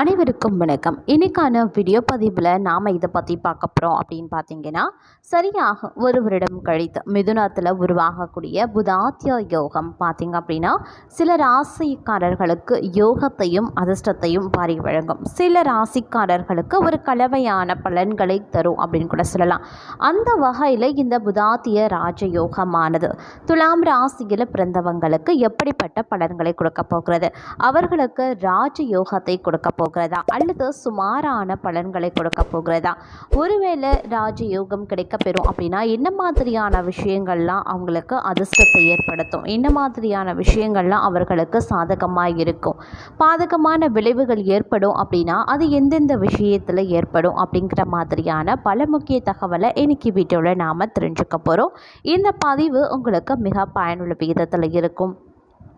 அனைவருக்கும் வணக்கம். இன்னைக்கான வீடியோ பதிவில் நாம் இதை பற்றி பார்க்க போகிறோம் அப்படின்னு பார்த்தீங்கன்னா சரியாக ஒரு வருடம் கழித்து மிதுனத்தில் உருவாகக்கூடிய புதாத்திய யோகம் பார்த்தீங்க அப்படின்னா சில ராசிக்காரர்களுக்கு யோகத்தையும் அதிர்ஷ்டத்தையும் பாரி வழங்கும். சில ராசிக்காரர்களுக்கு ஒரு கலவையான பலன்களை தரும் அப்படின்னு கூட சொல்லலாம். அந்த வகையில் இந்த புதாத்திய ராஜயோகமானது துலாம் ராசியில் பிறந்தவங்களுக்கு எப்படிப்பட்ட பலன்களை கொடுக்க போகிறது? அவர்களுக்கு ராஜயோகத்தை கொடுக்க போகிறதா? அல்லது சுமாரான பலன்களை கொடுக்க போகிறதா? ஒருவேளை ராஜயோகம் கிடைக்கப்பெறும் அப்படின்னா என்ன மாதிரியான விஷயங்கள்லாம் அவங்களுக்கு அதிர்ஷ்டத்தை ஏற்படுத்தும்? என்ன மாதிரியான விஷயங்கள்லாம் அவர்களுக்கு சாதகமாக இருக்கும்? பாதகமான விளைவுகள் ஏற்படும் அப்படின்னா அது எந்தெந்த விஷயத்தில் ஏற்படும் அப்படிங்கிற மாதிரியான பல முக்கிய தகவலை இன்னைக்கு வீடியோவில் நாம் தெரிஞ்சுக்க போகிறோம் இந்த பதிவு உங்களுக்கு மிக பயனுள்ள விகிதத்தில் இருக்கும்.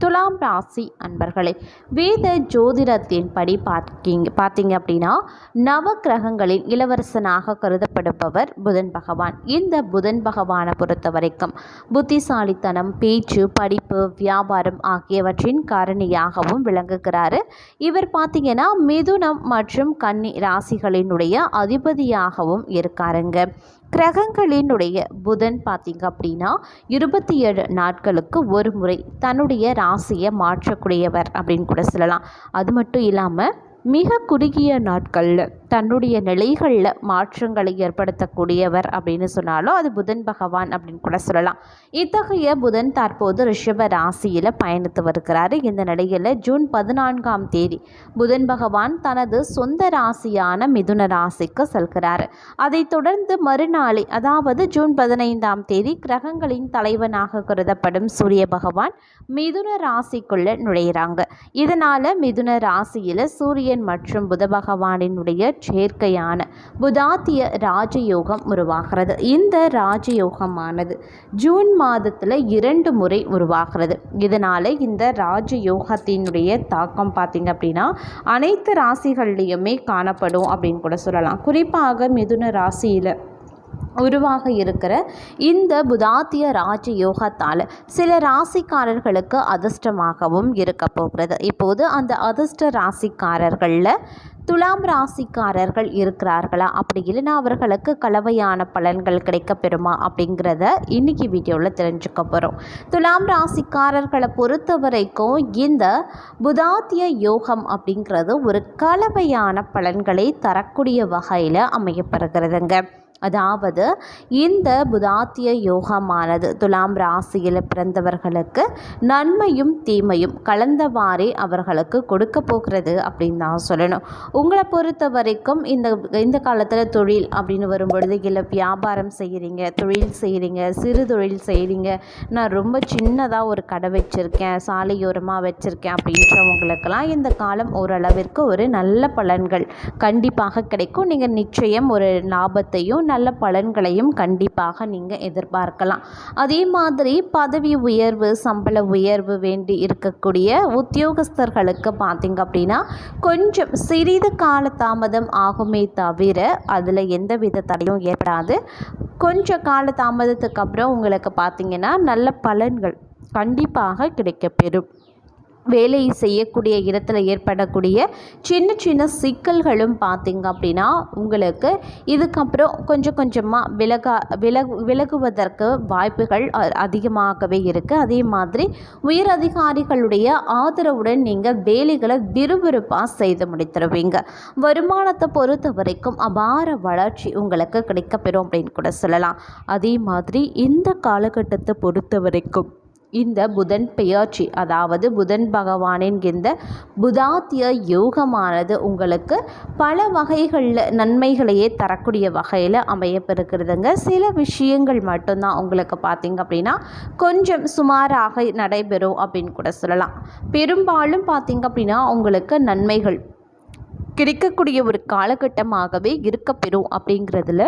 துலாம் ராசி அன்பர்களே வேத ஜோதிடத்தின்படி பார்க்கிங்க பார்த்தீங்க அப்படின்னா நவ கிரகங்களின் இளவரசனாக கருதப்படுபவர் புதன் பகவான். இந்த புதன் பகவானை பொறுத்த வரைக்கும் புத்திசாலித்தனம் பேச்சு படிப்பு வியாபாரம் ஆகியவற்றின் காரணியாகவும் விளங்குகிறாரு. இவர் பார்த்தீங்கன்னா மிதுனம் மற்றும் கன்னி ராசிகளினுடைய அதிபதியாகவும் இருக்காருங்க. கிரகங்களினுடைய புதன் பார்த்தீங்க அப்படின்னா இருபத்தி ஏழு நாட்களுக்கு ஒரு முறை தன்னுடைய ராசியை மாற்றக்கூடியவர் அப்படின்னு கூட சொல்லலாம். அது மட்டும் இல்லாமல் மிக குறுகிய நாட்களில் தன்னுடைய நிலைகளில் மாற்றங்களை ஏற்படுத்தக்கூடியவர் அப்படின்னு சொன்னாலும் அது புதன் பகவான் அப்படின்னு கூட சொல்லலாம். இத்தகைய புதன் தற்போது ரிஷப ராசியில் பயணித்து வருகிறாரு. இந்த நிலையில் ஜூன் பதினான்காம் தேதி புதன் பகவான் தனது சொந்த ராசியான மிதுன ராசிக்கு செல்கிறார். அதைத் தொடர்ந்து மறுநாளை அதாவது ஜூன் பதினைந்தாம் தேதி கிரகங்களின் தலைவனாக கருதப்படும் சூரிய பகவான் மிதுன ராசிக்குள்ள நுழையிறாங்க. இதனால மிதுன ராசியில் சூரியன் மற்றும் புத பகவானினுடைய சேர்க்கையான புதாத்திய ராஜயோகம் உருவாகிறது. இந்த ராஜயோகமானது ஜூன் மாதத்தில் இரண்டு முறை உருவாகிறது. இதனால் இந்த ராஜயோகத்தினுடைய தாக்கம் பார்த்திங்க அப்படின்னா அனைத்து ராசிகள்லேயுமே காணப்படும் அப்படின்னு கூட சொல்லலாம். குறிப்பாக மிதுன ராசியில் உருவாக இருக்கிற இந்த புதாத்திய ராஜ யோகத்தால் சில ராசிக்காரர்களுக்கு அதிர்ஷ்டமாகவும் இருக்க போகிறது. இப்போது அந்த அதிர்ஷ்ட ராசிக்காரர்களில் துலாம் ராசிக்காரர்கள் இருக்கிறார்களா? அப்படி இல்லைன்னா அவர்களுக்கு கலவையான பலன்கள் கிடைக்க பெறுமா அப்படிங்கிறத இன்னைக்கு வீடியோவில் தெரிஞ்சுக்க போகிறோம் துலாம் ராசிக்காரர்களை பொறுத்த வரைக்கும் இந்த புதாத்திய யோகம் அப்படிங்கிறது ஒரு கலவையான பலன்களை தரக்கூடிய வகையில் அமையப்படுகிறதுங்க அதாவது இந்த புதாத்திய யோகமானது துலாம் ராசியில் பிறந்தவர்களுக்கு நன்மையும் தீமையும் கலந்தவாறே அவர்களுக்கு கொடுக்க போகிறது அப்படின்னு தான் சொல்லணும். உங்களை பொறுத்த வரைக்கும் இந்த இந்த காலத்தில் தொழில் அப்படின்னு வரும்பொழுது இல்லை வியாபாரம் செய்கிறீங்க தொழில் செய்கிறீங்க சிறு தொழில் செய்கிறீங்க நான் ரொம்ப சின்னதாக ஒரு கடை வச்சுருக்கேன் சாலையோரமாக வச்சுருக்கேன் அப்படின்றவங்களுக்கெல்லாம் இந்த காலம் ஓரளவிற்கு ஒரு நல்ல பலன்கள் கண்டிப்பாக கிடைக்கும். நீங்கள் நிச்சயம் ஒரு லாபத்தையும் நல்ல பலன்களையும் கண்டிப்பாக நீங்கள் எதிர்பார்க்கலாம். அதே மாதிரி பதவி உயர்வு சம்பள உயர்வு வேண்டி இருக்கக்கூடிய உத்தியோகஸ்தர்களுக்கு பார்த்திங்க அப்படின்னா கொஞ்சம் சிறிது கால தாமதம் ஆகுமே தவிர அதில் எந்த வித தடையும் ஏற்படாது. கொஞ்சம் கால தாமதத்துக்கு அப்புறம் உங்களுக்கு பார்த்திங்கன்னா நல்ல பலன்கள் கண்டிப்பாக கிடைக்கப்பெறும். வேலை செய்யக்கூடிய இடத்துல ஏற்படக்கூடிய சின்ன சின்ன சிக்கல்களும் பார்த்திங்க அப்படின்னா உங்களுக்கு இதுக்கப்புறம் கொஞ்சம் கொஞ்சமாக விலகா விலகு விலகுவதற்கு வாய்ப்புகள் அதிகமாகவே இருக்குது அதே மாதிரி உயர் அதிகாரிகளுடைய ஆதரவுடன் நீங்கள் வேலைகளை விறுவிறுப்பாக செய்து முடித்துருவீங்க. வருமானத்தை பொறுத்த வரைக்கும் அபார வளர்ச்சி உங்களுக்கு கிடைக்கப்பெறும் அப்படின்னு கூட சொல்லலாம். அதே மாதிரி இந்த காலகட்டத்தை பொறுத்த வரைக்கும் இந்த புதன் பெயர்ச்சி அதாவது புதன் பகவானின் இந்த புதாத்திய யோகமானது உங்களுக்கு பல வகைகளில் நன்மைகளையே தரக்கூடிய வகையில் அமையப்பெறுகிறதுங்க. சில விஷயங்கள் மட்டும்தான் உங்களுக்கு பார்த்திங்க அப்படின்னா கொஞ்சம் சுமாராக நடைபெறும் அப்படின்னு கூட சொல்லலாம். பெரும்பாலும் பார்த்திங்க அப்படின்னா உங்களுக்கு நன்மைகள் கிடைக்கக்கூடிய ஒரு காலகட்டமாகவே இருக்கப்பெறும் அப்படிங்கிறதுல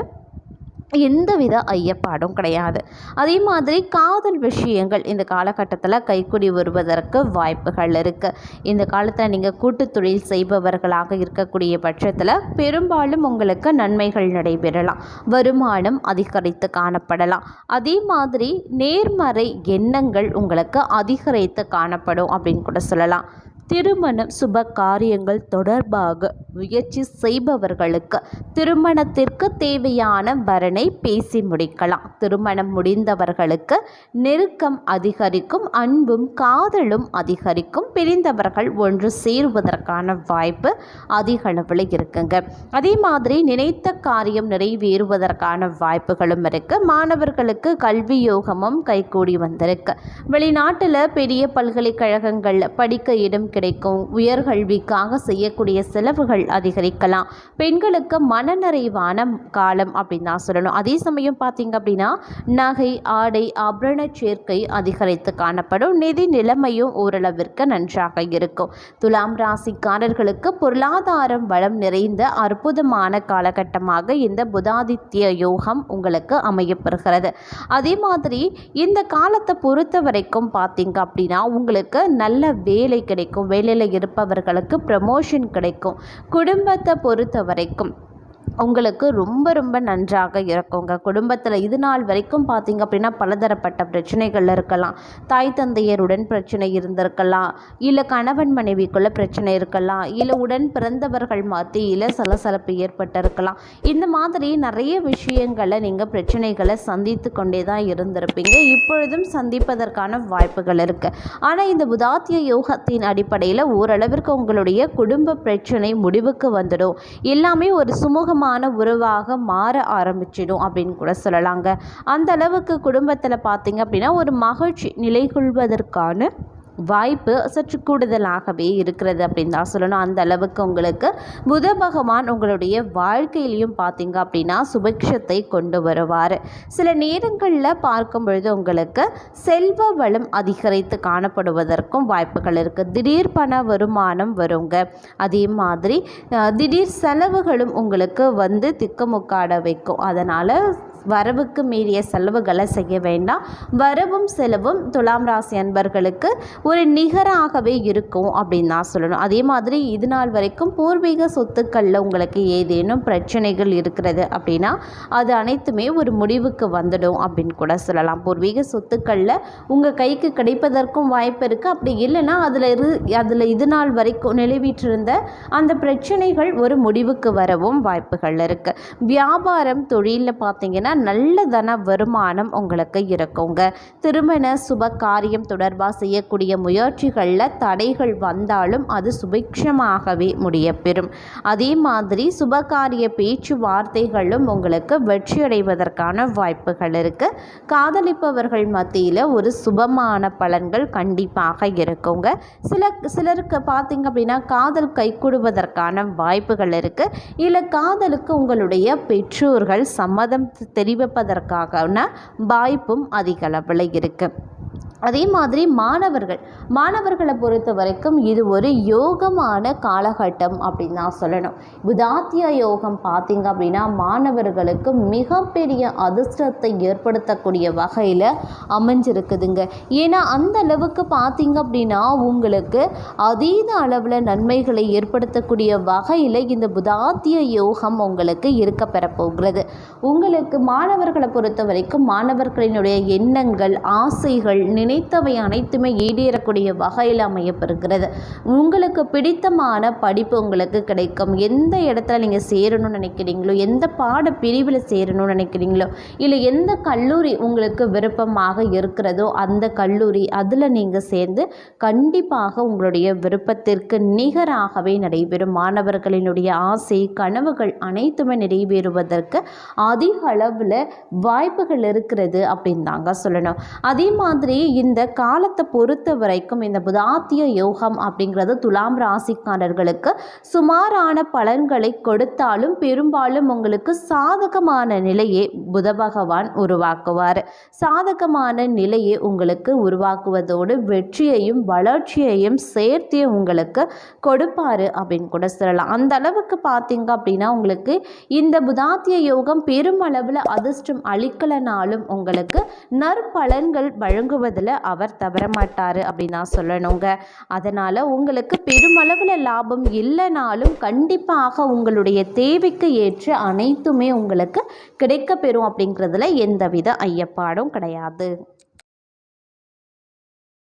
எந்தவித ஐயப்பாடும் கிடையாது. அதே மாதிரி காதல் விஷயங்கள் இந்த காலகட்டத்தில் கைக்குடி வருவதற்கு வாய்ப்புகள் இருக்குது இந்த காலத்தில் நீங்கள் கூட்டு தொழில் செய்பவர்களாக இருக்கக்கூடிய பட்சத்தில் பெரும்பாலும் உங்களுக்கு நன்மைகள் நடைபெறலாம். வருமானம் அதிகரித்து காணப்படலாம். அதே மாதிரி நேர்மறை எண்ணங்கள் உங்களுக்கு அதிகரித்து காணப்படும் அப்படின்னு கூட சொல்லலாம். திருமணம் சுப காரியங்கள் தொடர்பாக முயற்சி செய்பவர்களுக்கு திருமணத்திற்கு தேவையான வரனை பேசி முடிக்கலாம். திருமணம் முடிந்தவர்களுக்கு நெருக்கம் அதிகரிக்கும் அன்பும் காதலும் அதிகரிக்கும் பிரிந்தவர்கள் ஒன்று சேருவதற்கான வாய்ப்பு அதிக அளவில் இருக்குங்க. அதே மாதிரி நினைத்த காரியம் நிறைவேறுவதற்கான வாய்ப்புகளும் இருக்கு. மாணவர்களுக்கு கல்வி யோகமும் கைகூடி வந்திருக்கு. வெளிநாட்டில் பெரிய பல்கலைக்கழகங்களில் படிக்க இடம் கிடைக்கும். உயர்கல்விக்காக செய்யக்கூடிய செலவுகள் அதிகரிக்கலாம். பெண்களுக்கு மனநிறைவான காலம் அப்படின்னு தான் சொல்லணும். அதே சமயம் பார்த்தீங்க அப்படின்னா நகை ஆடை ஆபரண சேர்க்கை அதிகரித்து காணப்படும். நிதி நிலைமையும் ஓரளவிற்கு நன்றாக இருக்கும். துலாம் ராசிக்காரர்களுக்கு பொருளாதாரம் வளம் நிறைந்த அற்புதமான காலகட்டமாக இந்த புதாதித்ய யோகம் உங்களுக்கு அமையப்பெறுகிறது. அதே மாதிரி இந்த காலத்தை பொறுத்த வரைக்கும் பார்த்தீங்க அப்படின்னா உங்களுக்கு நல்ல வேலை கிடைக்கும். வேலையில் இருப்பவர்களுக்கு ப்ரமோஷன் கிடைக்கும். குடும்பத்தை பொறுத்த வரைக்கும் உங்களுக்கு ரொம்ப ரொம்ப நன்றாக இருக்குங்க. குடும்பத்தில் இது நாள் வரைக்கும் பார்த்தீங்க அப்படின்னா பலதரப்பட்ட பிரச்சனைகள் இருக்கலாம். தாய் தந்தையருடன் பிரச்சனை இருந்திருக்கலாம். இல்லை கணவன் மனைவிக்குள்ள பிரச்சனை இருக்கலாம். இல்லை உடன் பிறந்தவர்கள் மத்தியில் சலசலப்பு ஏற்பட்டிருக்கலாம். இந்த மாதிரி நிறைய விஷயங்களை நீங்கள் பிரச்சனைகளை சந்தித்து கொண்டே தான் இருந்திருப்பீங்க. இப்பொழுதும் சந்திப்பதற்கான வாய்ப்புகள் இருக்குது ஆனால் இந்த புதாத்திய யோகத்தின் அடிப்படையில் ஓரளவிற்கு உங்களுடைய குடும்ப பிரச்சனை முடிவுக்கு வந்துடும். எல்லாமே ஒரு சுமூகமாக நெருக்கமான உறவாக மாற ஆரம்பிச்சிடும் அப்படின்னு கூட சொல்லலாங்க. அந்த அளவுக்கு குடும்பத்தில் பார்த்தீங்க அப்படின்னா ஒரு மகிழ்ச்சி நிலை கொள்வதற்கான வாய்ப்பு சற்று கூடுதலாகவே இருக்கிறது அப்படின்னு தான் சொல்லணும். அந்த அளவுக்கு உங்களுக்கு புத பகவான் உங்களுடைய வாழ்க்கையிலையும் பார்த்தீங்க அப்படின்னா சுபிக்ஷத்தை கொண்டு வருவார். சில நேரங்களில் பார்க்கும் பொழுது உங்களுக்கு செல்வ வளம் அதிகரித்து காணப்படுவதற்கும் வாய்ப்புகள் இருக்குது திடீர் பண வருமானம் வருங்க. அதே மாதிரி திடீர் செலவுகளும் உங்களுக்கு வந்து திக்குமுக்காட வைக்கும். அதனால் வரவுக்கு மீறிய செலவுகளை செய்ய வேண்டாம். வரவும் செலவும் துலாம் ராசி அன்பர்களுக்கு ஒரு நிகராகவே இருக்கும் அப்படின்னு தான் சொல்லணும். அதே மாதிரி இது நாள் வரைக்கும் பூர்வீக சொத்துக்களில் உங்களுக்கு ஏதேனும் பிரச்சனைகள் இருக்கிறது அப்படின்னா அது அனைத்துமே ஒரு முடிவுக்கு வந்துடும் அப்படின்னு கூட சொல்லலாம். பூர்வீக சொத்துக்களில் உங்கள் கைக்கு கிடைப்பதற்கும் வாய்ப்பு இருக்குது அப்படி இல்லைன்னா அதில் இரு அதில் இது நாள் வரைக்கும் நிலவிட்டிருந்த அந்த பிரச்சனைகள் ஒரு முடிவுக்கு வரவும் வாய்ப்புகள் இருக்குது வியாபாரம் தொழிலில் பார்த்தீங்கன்னா நல்ல தன வருமானம் உங்களுக்கு இருக்குங்க. திருமண சுப காரியம் தொடர்பாக செய்யக்கூடிய முயற்சிகளில் தடைகள் வந்தாலும் அது சுபிக்ஷமாகவே முடியப்பெறும். அதே மாதிரி சுபகாரிய பேச்சுவார்த்தைகளும் உங்களுக்கு வெற்றியடைவதற்கான வாய்ப்புகள் இருக்குது காதலிப்பவர்கள் மத்தியில் ஒரு சுபமான பலன்கள் கண்டிப்பாக இருக்குங்க. சில சிலருக்கு பார்த்தீங்க அப்படின்னா காதல் கைகூடுவதற்கான வாய்ப்புகள் இருக்குது இல்லை காதலுக்கு உங்களுடைய பெற்றோர்கள் சம்மதம் தெரிவிப்பதற்கான வாய்ப்பும் அதிக அளவில் இருக்குது அதே மாதிரி மாணவர்கள். மாணவர்களை பொறுத்த வரைக்கும் இது ஒரு யோகமான காலகட்டம் அப்படின்னு தான் சொல்லணும். புதாத்திய யோகம் பார்த்திங்க அப்படின்னா மாணவர்களுக்கு மிகப்பெரிய அதிர்ஷ்டத்தை ஏற்படுத்தக்கூடிய வகையில் அமைஞ்சிருக்குதுங்க. ஏன்னா அந்த அளவுக்கு பார்த்திங்க அப்படின்னா உங்களுக்கு அதீத அளவில் நன்மைகளை ஏற்படுத்தக்கூடிய வகையில் இந்த புதாத்திய யோகம் உங்களுக்கு இருக்க பெறப்போகிறது. உங்களுக்கு மாணவர்களை பொறுத்த வரைக்கும் மாணவர்களினுடைய எண்ணங்கள் ஆசைகள் நினை நினைத்தவை அனைத்துமே ஈடேறக்கூடிய வகையில் அமையப்பெறுகிறது. உங்களுக்கு பிடித்தமான படிப்பு உங்களுக்கு கிடைக்கும். எந்த இடத்துல நீங்கள் சேரணும்னு நினைக்கிறீங்களோ எந்த பாட பிரிவில் சேரணும்னு நினைக்கிறீங்களோ இல்லை எந்த கல்லூரி உங்களுக்கு விருப்பமாக இருக்கிறதோ அந்த கல்லூரி அதில் நீங்கள் சேர்ந்து கண்டிப்பாக உங்களுடைய விருப்பத்திற்கு நிகராகவே நடைபெறும். மாணவர்களினுடைய ஆசை கனவுகள் அனைத்துமே நிறைவேறுவதற்கு அதிக அளவில் வாய்ப்புகள் இருக்கிறது அப்படின்னு தாங்க சொல்லணும். அதே மாதிரி இந்த காலத்தை பொறுத்த வரைக்கும் இந்த புதாத்திய யோகம் அப்படிங்கிறது துலாம் ராசிக்காரர்களுக்கு சுமாரான பலன்களை கொடுத்தாலும் பெரும்பாலும் உங்களுக்கு சாதகமான நிலையை புத பகவான் உருவாக்குவார். சாதகமான நிலையை உங்களுக்கு உருவாக்குவதோடு வெற்றியையும் வளர்ச்சியையும் சேர்த்தே உங்களுக்கு கொடுப்பாரு அப்படின்னு கூட சொல்லலாம். அந்த அளவுக்கு பார்த்தீங்க அப்படின்னா உங்களுக்கு இந்த புதாத்திய யோகம் பெருமளவில் அதிர்ஷ்டம் அளிக்கலனாலும் உங்களுக்கு நற்பலன்கள் வழங்குவதில் அவர் தவற மாட்டார் அப்படின்னு நான் சொல்லணுங்க. அதனால் உங்களுக்கு பெருமளவில் லாபம் இல்லைனாலும் கண்டிப்பாக உங்களுடைய தேவைக்கு ஏற்று அனைத்துமே உங்களுக்கு கிடைக்கப்பெறும் அப்படிங்கிறதுல எந்தவித ஐயப்பாடும் கிடையாது.